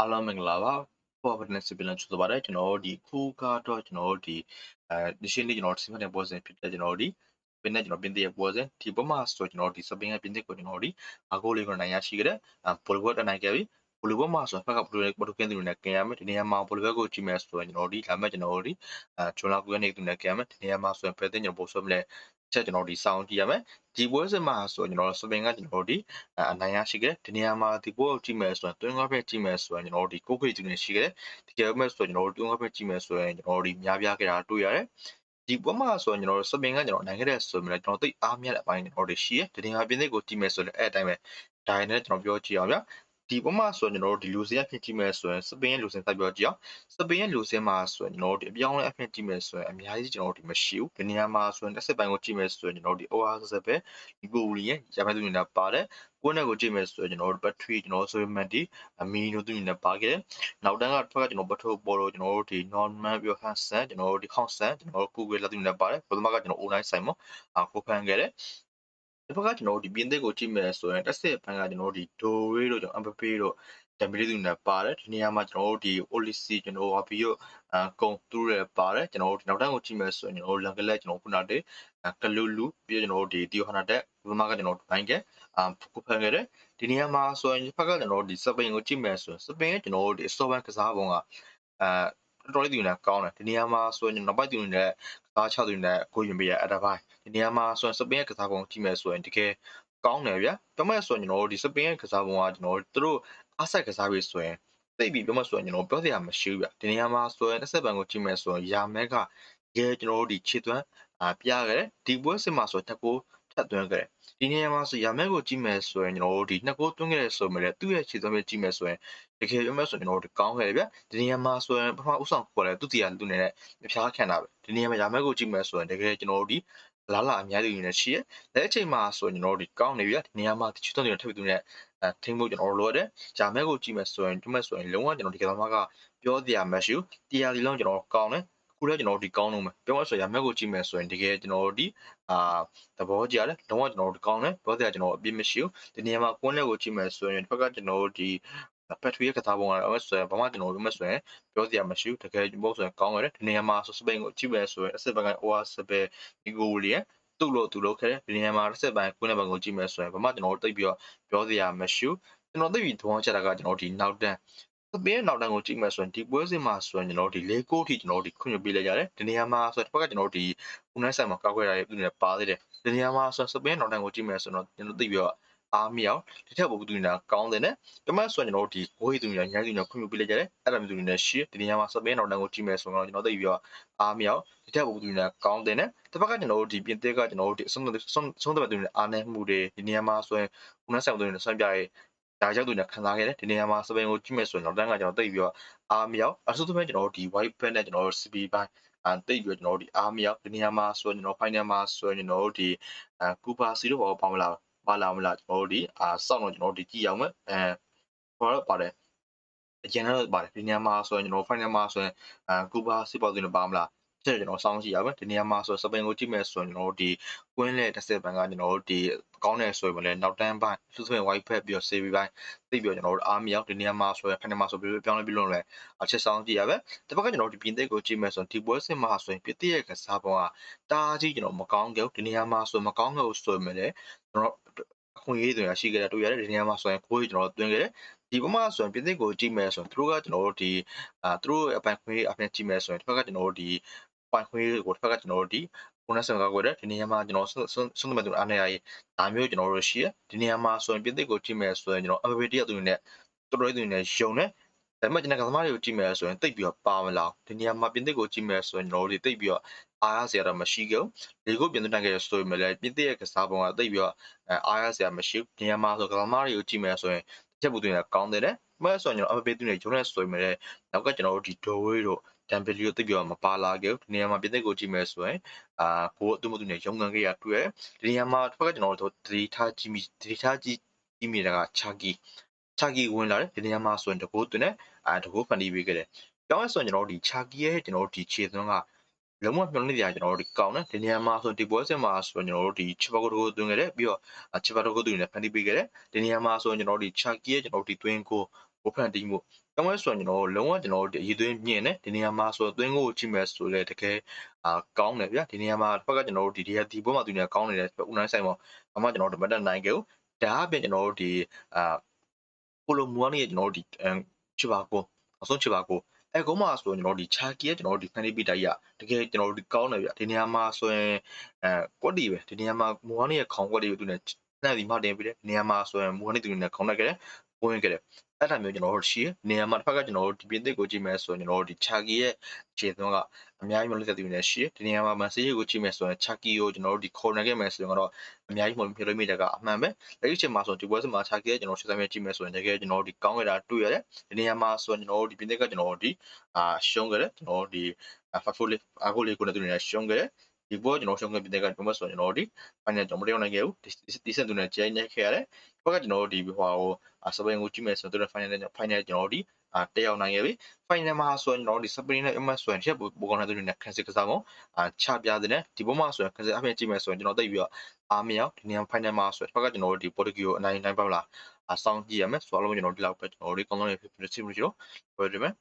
အားလုံးမင်္ဂလာပါ Providence ပြည်နယ်ချူဆိုပါတယ်ကျွန်တော်တို့ဒီခုကတော့ကျွန်တော်တို့ဒီအဲဒီရှင်းလေးကျွန်တော်စီမံတဲ့ပွဲစဉ်ဖြစ်တဲ့ကျွန်တော်တို့ဒီပင်နဲ့ကျွန်တော်ပင်တဲ့ပွဲစဉ်ဒီပေါ်မှာဆိုကျွန်တော်ဒီစပင်းရဲ့ပင်တဲ့ကိုကျွန်တော်တို့ဒီအကိုလေးကိုနိုင်ရရှိကြတဲ့ပိုလီဘတ်နိုင်ခဲ့ပြီ ပိုလီဘတ်မှာဆိုဖက်ကပိုလီဘတ်ကင်းသူနဲ့ကင်ရမယ်ဒီနေရာမှာပိုလီဘတ်ကိုကြည့်မယ်ဆိုရင်ကျွန်တော်တို့ဒီလာမဲ့ကျွန်တော်တို့ဒီအဲဂျွန်လာကူကနေသူနဲ့ကင်ရမယ်ဒီနေရာမှာဆိုရင်ဖက်တဲ့ကျွန်တော်ပို့ဆွဲမလဲချက်ကျွန်တော်ဒီစောင်းကြည့်ရမယ်ဒီပွဲစဉ်မှာဆိုကျွန်တော်စပင်ကကျွန်တော်ဒီအနိုင်ရရှိခဲ့ဒီနေရာမှာဒီပွဲကိုကြည့်မယ်ဆိုရင်တွင်းကားဖက်ကြည့်မယ်ဆိုရင်ကျွန်တော်ဒီကိုခိတ်သူနဲ့ရှိခဲ့တကယ်မဲ့ဆိုကျွန်တော်တို့တွင်းကားဖက်ကြည့်မယ်ဆိုရင်ကျွန်တော်ဒီများပြားခဲ့တာတွေ့ရတယ်ဒီပွဲမှာဆိုရင်ကျွန်တော်တို့စပင်ကကျွန်တော်နိုင်ခဲ့တဲ့ဆိုရင်ကျွန်တော်သိအားမြတ်တဲ့အပိုင်းကျွန်တော်တို့ရှိရဒီနေရာပြင်းတဲ့ကိုကြည့်မယ်ဆိုရင်အဲ့အတိုင်းပဲဒါနဲ့ကျွန်တော်ပြောကြည့်အောင်ဗျာ ဒီပေါ်မှာဆိုရင်ကျွန်တော်တို့ဒီလူစင်အဖြစ်ကြည့်မယ်ဆိုရင်စပင်းရဲ့လူစင်စိုက်ပြောကြည့်အောင်စပင်းရဲ့လူစင်မှာဆိုရင်ကျွန်တော်တို့ဒီအပြောင်းလဲအဖြစ်ကြည့်မယ်ဆိုရင်အများကြီးကျွန်တော်တို့ဒီမရှိဘူးဒီနေရာမှာဆိုရင်တစ်စက်ပိုင်းကိုကြည့်မယ်ဆိုရင်ကျွန်တော်တို့ဒီ OR ဆက်ပဲဒီကိုလီရဲ့ရမယ့်သူတွေနဲ့ပါတယ်ကိုယ်နဲ့ကိုကြည့်မယ်ဆိုရင်ကျွန်တော်တို့ battery ကျွန်တော်ဆိုရင် mat ဒီအမီနိုသူတွေနဲ့ပါခဲ့တယ်နောက်တန်းကတစ်ဖက်ကကျွန်တော်ပထိုးပေါ်လို့ကျွန်တော်တို့ဒီ normal ပြီးတော့ Hansen ကျွန်တော်တို့ဒီ Hansen ကျွန်တော်တို့ Google လက်သူတွေနဲ့ပါတယ်ပထမကကျွန်တော် online site မှာအခုဖန်ခဲ့တယ် ဒီဘက်ကကျွန်တော်တို့ဒီပြင်သစ်ကိုကြည့်မယ်ဆိုရင်တစ်စစ်ဘက်ကကျွန်တော်တို့ဒီဒိုရီတို့ကျွန်တော်အမ်ဘပေတို့တမ်ဘီလေးသူနဲ့ပါတယ်ဒီနေရာမှာကျွန်တော်တို့ဒီ Olisi ကျွန်တော်ဟာပြီးတော့အကုံသူရပါတယ်ကျွန်တော်တို့ဒီနောက်တန်းကိုကြည့်မယ်ဆိုရင်ကျွန်တော်တို့လန်ကလက်ကျွန်တော်ခုနတဲ့ကလူလူပြီးတော့ကျွန်တော်တို့ဒီတီယိုဟနာတက်ဘုမကကျွန်တော်တို့ဘိုင်းကအာဖုဖန်ခဲ့တယ်ဒီနေရာမှာဆိုရင်ဘက်ကကျွန်တော်တို့ဒီစပိန်ကိုကြည့်မယ်ဆိုရင်စပိန်ကကျွန်တော်တို့ဒီအစောပိုင်းကစားပုံကအဲတော်တော်လေးသူနဲ့ကောင်းတယ်ဒီနေရာမှာဆိုရင်နောက်ပိုင်းသူနဲ့ ကား6သူနဲ့ကိုရင်ပေးရအတပိုင်းဒီနေရာမှာဆိုရင်စပင်းရဲ့ကစားပုံကြည့်မယ်ဆိုရင်တကယ်ကောင်းတယ်ဗျာပြောမယ်ဆိုရင်ကျွန်တော်တို့ဒီစပင်းရဲ့ကစားပုံကကျွန်တော်တို့သူတို့အားဆိုင်ကစားပြီးဆိုရင်သိပြီပြောမှဆိုရင်ကျွန်တော်ပြောစရာမရှိဘူးဗျဒီနေရာမှာဆိုရင်တစ်ဆက်ပံကိုကြည့်မယ်ဆိုရင်ယာမဲကရဲကျွန်တော်တို့ဒီခြေသွမ်းအာပြရတယ်ဒီပွဲစစ်မှာဆိုတက်ကို ထပ်သွင်းခဲ့ဒီနေရာမှာဆိုယာမဲကိုကြည့်မယ်ဆိုရင်ကျွန်တော်တို့ဒီနှစ်ကိုသွင်းခဲ့တဲ့ဆိုမှလည်းသူ့ရဲ့ခြေသွမ်းပဲကြည့်မယ်ဆိုရင်တကယ်ပြောမယ်ဆိုရင်ကျွန်တော်တို့ကောင်းခဲ့တယ်ဗျဒီနေရာမှာဆိုရင်ပထမဥဆောင်ပေါ်တယ်သူတရားသူနေတဲ့ဖျားခံတာပဲဒီနေရာမှာယာမဲကိုကြည့်မယ်ဆိုရင်တကယ်ကျွန်တော်တို့ဒီလာလာအများကြီးနေရှိရလက်အချိန်မှာဆိုရင်ကျွန်တော်တို့ဒီကောင်းနေပြီဒီနေရာမှာတချို့တော့ထပ်ပြီးသူနဲ့အဲထိမ့်ဖို့ကျွန်တော်တို့လိုရတယ်ဂျာမဲကိုကြည့်မယ်ဆိုရင်ဒီမဲ့ဆိုရင်လုံးဝကျွန်တော်ဒီကစားမကပြောစရာမရှိဘူးတရားဒီလုံးကျွန်တော်ကောင်းတယ် ခုလည်းကျွန်တော်တို့ဒီကောင်းလုံးပဲပြောမှဆိုရမျက်ကိုကြည့်မယ်ဆိုရင်တကယ်ကျွန်တော်တို့ဒီအာသဘောကျတယ်လုံးဝကျွန်တော်တို့ကောင်းတယ်ပြောစရာကျွန်တော်အပြစ်မရှိဘူးဒီနေရာမှာကွန်းလက်ကိုကြည့်မယ်ဆိုရင်ဒီဘက်ကကျွန်တော်တို့ဒီဘက်ထရီရဲ့ကစားပုံကတော့ဆိုရင်ဘာမှကျွန်တော်တို့မဆိုရင်ပြောစရာမရှိဘူးတကယ်ဘုတ်ဆိုရင်ကောင်းတယ်ဒီနေရာမှာဆိုစပိန်ကိုကြည့်မယ်ဆိုရင်အစစ်ဘက်က OR စပယ်ဒီဂိုလီရဲ့သူ့လို့သူလို့ခဲ့တယ်ဒီနေရာမှာတစ်ဆက်ပိုင်းကွင်းတဲ့ဘက်ကိုကြည့်မယ်ဆိုရင်ဘာမှကျွန်တော်တို့တိတ်ပြီးတော့ပြောစရာမရှိဘူးကျွန်တော်သိပြီးသဘောကျတာကကျွန်တော်ဒီနောက်တန်း စပင်းနောက်တန်းကိုကြည့်မယ်ဆိုရင်ဒီပွဲစဉ်မှာဆိုရင်ကျွန်တော်တို့ဒီ၄ကိုထိကျွန်တော်တို့ဒီခွင့်ပြုပေးလိုက်ရတယ်ဒီနေရာမှာဆိုတော့တစ်ခါကျွန်တော်တို့ဒီဦးနိုင်ဆိုင်မှာကောက်ခွဲတာတွေပြုနေပါသေးတယ်ဒီနေရာမှာဆိုစပင်းနောက်တန်းကိုကြည့်မယ်ဆိုတော့ကျွန်တော်သိပြီးတော့အားမြောက်ဒီထက်ပိုသူနေတာကောင်းတယ်နဲ့တမတ်ဆိုရင်ကျွန်တော်တို့ဒီဘိုးဟီသူနေတာညိုင်းသူနေတာခွင့်ပြုပေးလိုက်ကြတယ်အဲ့ဒါမျိုးသူနေတာရှေ့ဒီနေရာမှာစပင်းနောက်တန်းကိုကြည့်မယ်ဆိုတော့ကျွန်တော်သိပြီးတော့အားမြောက်ဒီထက်ပိုသူနေတာကောင်းတယ်နဲ့တစ်ဖက်ကကျွန်တော်တို့ဒီပြင်သစ်ကကျွန်တော်တို့ဒီအဆုံးဆုံးဆုံးတဲ့သူတွေအားနည်းမှုတွေဒီနေရာမှာဆိုရင်ဦးနိုင်ဆိုင်သူတွေဆွမ်းပြရဲ ဒါရောက်သူနဲ့ခံစားခဲ့တယ်ဒီနေရာမှာစပင်ကိုကြည့်မယ်ဆိုရင်တော့တန်းကကျွန်တော်တိတ်ပြီးတော့အားမြောက်အထူးသဖြင့်ကျွန်တော်တို့ဒီ white pen နဲ့ကျွန်တော်တို့ CP ဘိုင်းအဲတိတ်ပြီးတော့ကျွန်တော်တို့ဒီအားမြောက်ဒီနေရာမှာဆိုရင်ကျွန်တော် final မှာဆိုရင်ကျွန်တော်တို့ဒီအဲကူပါစီတို့ဘောပေါင်းမလားပါလာမလားကျွန်တော်တို့ဒီအာစောင့်တော့ကျွန်တော်တို့ဒီကြည့်အောင်မယ်အဲဘာလို့ပါတယ်အရင်ကတော့ပါတယ်ဒီနေရာမှာဆိုရင်ကျွန်တော် final မှာဆိုရင်အဲကူပါစီပေါင်းသူနဲ့ပါမလား ချက်ကျွန်တော်စောင်းကြည့်ရမယ်ဒီနေရာမှာဆိုစပင်ကိုကြည့်မယ်ဆိုရင်ကျွန်တော်တို့ဒီကွင်းလက်တစ်စက်ပန်ကကျွန်တော်တို့ဒီကောင်းတယ်ဆိုရင်လည်းနောက်တန်းပိုင်းသူဆိုရင် white pad ပြီးတော့ save ပိုင်းသိပြီးတော့ကျွန်တော်တို့အားမရောက်ဒီနေရာမှာဆိုရင်ခဏမှဆိုပြီးပြောင်းလဲပြီးလို့လည်းအချက်ဆောင်ကြည့်ရမယ်ဒီဘက်ကကျွန်တော်တို့ဒီပြင်သစ်ကိုကြည့်မယ်ဆိုရင်ဒီပွဲစစ်မှာဆိုရင်ပြည့်ရဲ့ကစားပုံကတားကြီးကျွန်တော်မကောင်းကြောဒီနေရာမှာဆိုမကောင်းလို့ဆိုရင်လည်းကျွန်တော်အခွင့်အရေးတွေရှိခဲ့တယ်တွေ့ရတယ်ဒီနေရာမှာဆိုရင်ကိုယ်ကျွန်တော်တွင်းခဲ့တယ်ဒီဘက်မှာဆိုရင်ပြင်သစ်ကိုကြည့်မယ်ဆိုရင်သူတို့ကကျွန်တော်တို့ဒီအာသူတို့အပိုင်ခွင့်အပြင်ကြည့်မယ်ဆိုရင်ဒီဘက်ကကျွန်တော်တို့ဒီ ပိုင်ခွင့်ကိုတစ်ဖက်ကကျွန်တော်တို့ဒီဘုန်းနဲ့ဆန်ကကွယ်တဲ့ဒီနေရာမှာကျွန်တော်ဆွဆွသမတ်သူအားနေရရေးဒါမျိုးကျွန်တော်တို့ရှိရဒီနေရာမှာဆိုရင်ပြစ်သစ်ကိုကြည့်မယ်ဆိုရင်ကျွန်တော် MVP တယောက်သူနဲ့တော်တော်သူနဲ့ယုံနေဒါပေမဲ့ကျွန်တော်ကသမားတွေကိုကြည့်မယ်ဆိုရင်တိတ်ပြီးတော့ပါမလားဒီနေရာမှာပြင်သစ်ကိုကြည့်မယ်ဆိုရင်ကျွန်တော်တို့တိတ်ပြီးတော့အားရစရာတော့မရှိဘူးလေကိုပြင်သစ်နိုင်ခဲ့ဆိုရင်လည်းပြင်သစ်ရဲ့ကစားပုံကတိတ်ပြီးတော့အားရစရာမရှိဘူးနေရာမှာဆိုကသမားတွေကိုကြည့်မယ်ဆိုရင်ချက်ပူတွေကောင်းတယ်တဲ့မဟုတ်ဆိုရင်ကျွန်တော် MVP သူနဲ့ယုံနေဆိုရင်လည်းနောက်ကကျွန်တော်တို့ဒီ Doway တို့ တမ်ဘလီကိုသိပြီးတော့မပါလာခဲ့ဘူးဒီနေရာမှာပြင်သစ်ကိုကြည့်မယ်ဆိုရင်အာကိုအတူမတူနဲ့ရုံကန်ခဲ့ရတွေ့ဒီနေရာမှာတစ်ဖက်ကကျွန်တော်တို့ဒရီထားကြည့်မိဒရီထားကြည့်ကြည့်မိတာကချာကီချာကီဝင်လာတယ်ဒီနေရာမှာဆိုရင်တကိုးတွင်နဲ့အာတကိုးဖန်တီးပေးခဲ့တယ်ပြောင်းရဆိုရင်ကျွန်တော်တို့ဒီချာကီရဲ့ကျွန်တော်တို့ဒီခြေသွင်းကလုံးဝမျောနေကြကျွန်တော်တို့ဒီကောင်းတယ်ဒီနေရာမှာဆိုဒီပွဲစဉ်မှာဆိုရင်ကျွန်တော်တို့ဒီချစ်ဘကိုကိုသွင်းခဲ့တယ်ပြီးတော့ချစ်ဘကိုသွင်းနေဖန်တီးပေးခဲ့တယ်ဒီနေရာမှာဆိုရင်ကျွန်တော်တို့ဒီချာကီရဲ့ကျွန်တော်တို့ဒီသွင်းကို ကိုဖန်တီးမှုကောင်းလဲဆိုရင်ကျွန်တော်လုံးဝကျွန်တော်တို့အရေးသွင်းမြင်တယ်ဒီနေရာမှာဆိုတော့သွင်းကိုကြည့်မယ်ဆိုလဲတကယ်အာကောင်းတယ်ဗျာဒီနေရာမှာတစ်ဖက်ကကျွန်တော်တို့ဒီဒီဒီဘက်မှာသူနေကောင်းနေတယ်ဦးနိုင်ဆိုင်မှာဘာမှကျွန်တော်တို့မတက်နိုင်ခဲ့ဘူးဒါအပြင်ကျွန်တော်တို့ဒီအာကိုလိုမူအနေနဲ့ကျွန်တော်တို့ဒီချစ်ပါကိုအဆုံးချစ်ပါကိုအဲကုန်းမှာဆိုရင်ကျွန်တော်ဒီချာကီရဲ့ကျွန်တော်တို့ဒီဖန်တီးပိတိုက်ရတကယ်ကျွန်တော်တို့ဒီကောင်းတယ်ဗျဒီနေရာမှာဆိုရင်အဲကွက်တီပဲဒီနေရာမှာမူအနေနဲ့ခေါင်းကွက်တီကိုသူနဲ့နှံ့ပြီးမှတင်ပြီးတယ်နေရာမှာဆိုရင်မူအနေသူနဲ့ခေါင်းတက်ခဲ့တယ် ဝင်ခဲ့တယ်အဲ့ဒါမျိုးကျွန်တော်တို့ရှိနေရာမှာတစ်ဖက်ကကျွန်တော်တို့ဒီပြင်သစ်ကိုကြည့်မယ်ဆိုရင်ကျွန်တော်တို့ဒီချာကီရဲ့အခြေသွင်းကအများကြီးမလို့သက်သူနေရှိဒီနေရာမှာမန်စီးကိုကြည့်မယ်ဆိုရင်ချာကီကိုကျွန်တော်တို့ဒီခေါ်နေခဲ့မယ်ဆိုရင်တော့အများကြီးမလို့ဖြစ်လို့မိတဲ့ကအမှန်ပဲလက်ရှိချိန်မှာဆိုဒီပွဲစမှာချာကီရဲ့ကျွန်တော်ရှေ့ဆိုင်မှာကြည့်မယ်ဆိုရင်တကယ်ကျွန်တော်တို့ဒီကောင်းခဲ့တာတွေ့ရတယ်ဒီနေရာမှာဆိုရင်ကျွန်တော်တို့ဒီပြင်သစ်ကကျွန်တော်တို့ဒီအာရှုံးခဲ့တယ်ကျွန်တော်တို့ဒီဖတ်ဖိုလေးအကိုလေးကိုလည်းသူနေရှုံးခဲ့တယ် ဒီဘောကျွန်တော်ရှုံးခဲ့ပြင်သစ်ကကျွန်တော်ဆိုရင်ကျွန်တော်တို့ဒီ final ကျွန်တော်မတက်နိုင်ခဲ့ဘူးဒီစက်သူနဲ့ကျဲညက်ခဲ့ရတယ်ဘက်ကကျွန်တော်တို့ဒီဟိုဟိုစပိန်ကိုကြည့်မယ်ဆိုတော့ final final ကျွန်တော်တို့ဒီအာတက်ရောက်နိုင်ခဲ့ပြီ final မှာဆိုရင်ကျွန်တော်တို့ဒီစပိန်နဲ့ MS ဆိုရင်ချက်ပိုကောင်းတဲ့သူတွေနဲ့ classic ကစားပုံအာချပြတဲ့ဒီပုံမှာဆိုရင် classic အပြင်ကြည့်မယ်ဆိုရင်ကျွန်တော်သိပြီးတော့အားမရောက်ဒီနေရာ final မှာဆိုရင်ဘက်ကကျွန်တော်တို့ဒီ Portugal ကိုအနိုင်နိုင်ပါလားအဆောင်ကြည့်ရမယ်ဆိုတော့ကျွန်တော်တို့ဒီလောက်ပဲကျွန်တော်တို့ကောင်းကောင်းလေးဖြစ်ဖြစ်ချင်းလို့ကျွန်တော်ပြောရမယ်